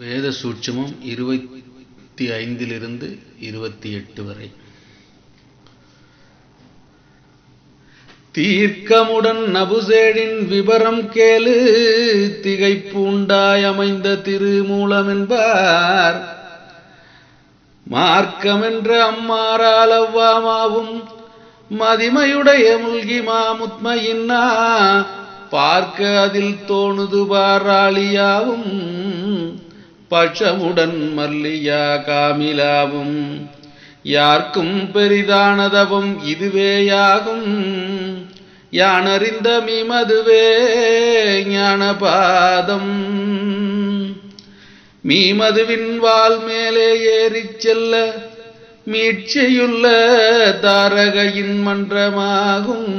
வேத சூட்சமம் இருபத்தி ஐந்திலிருந்து இருபத்தி எட்டு வரை. தீர்க்கமுடன் நபுசேடின் விபரம் கேளு திகைப்பூண்டாய் அமைந்த திருமூலமென்பார். மார்க்கமென்ற அம்மாறால் அவ்வாமாவும் மதிமையுடைய முல்கி மாமுத்மையின்னா பார்க்க அதில் தோணுது பாராளியாவும் பட்சமுடன் மல்லியா காமிலாவும். யார்க்கும் பெரிதானதவும் இதுவேயாகும். யானறிந்த மீமதுவே ஞானபாதம். மீமதுவின் வால் மேலே ஏறிச் செல்ல மீட்சியுள்ள தாரகையின் மன்றமாகும்.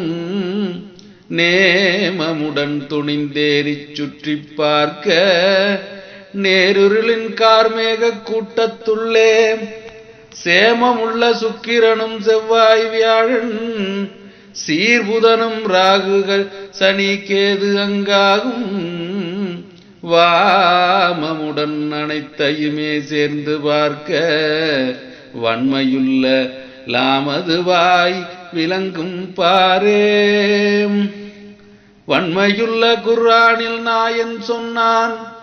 நேமமுடன் துணிந்தேறிச் சுற்றி பார்க்க நேருருளின் கார்மேக கூட்டத்துள்ளே சேமமுள்ள சுக்கிரனும் செவ்வாய் வியாழன் சீர்புதனும் ராகுகள் சனி கேது அங்காகும். வாமமுடன் அனைத்தையுமே சேர்ந்து பார்க்க வன்மையுள்ள லாமதுவாய் விளங்கும் பாரேம் வன்மையுள்ள குர்ஆனில் நாயன் சொன்னான்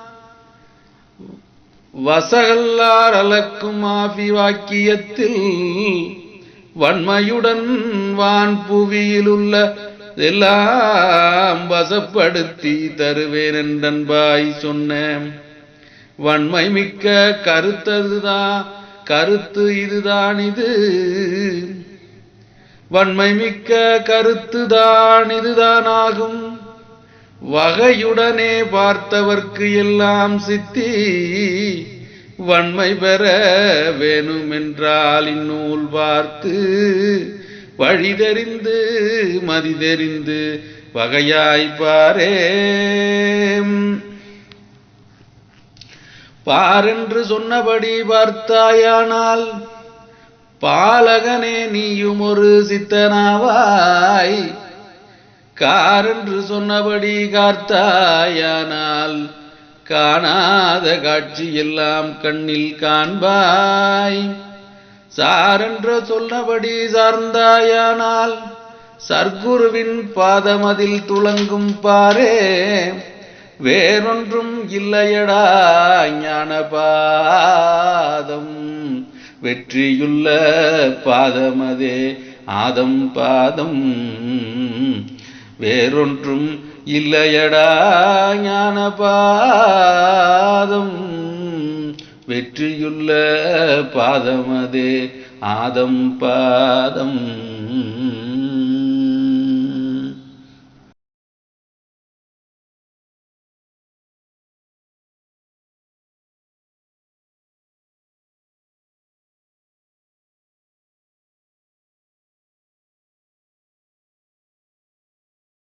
வசகல்லார் அலக்கும் ஆபி வாக்கியத்தில் வன்மையுடன் வான் புவியிலுள்ள எல்லாம் வசப்படுத்தி தருவேன் என்றன்பாய் சொன்னேன். வன்மை மிக்க கருத்ததுதான் கருத்து இதுதான் இது வன்மை மிக்க கருத்துதான் இதுதான் ஆகும் வகையுடனே பார்த்தவர்க்கு எல்லாம் சித்தி வன்மை பெற வேணுமென்றால் இந்நூல் பார்த்து வழி தெரிந்து மதி தெரிந்து பாரேம். பாரென்று சொன்னபடி பார்த்தாயானால் பாலகனே நீயும் ஒரு சித்தனாவாய் காரென்று சொன்னபடி கார்த்தாயானால் காணாத காட்சி எல்லாம் கண்ணில் காண்பாய். சாரென்ற சொன்னபடி சார்ந்தாயானால் சர்க்குருவின் பாதமதில் துளங்கும் பாரே வேறொன்றும் இல்லையடா ஞான பாதம் வெற்றியுள்ள பாதமதே ஆதம் பாதம். வேறொன்றும் இல்லையடா ஞானபாதம். வெற்றியுள்ள பாதமதே ஆதம் பாதம்.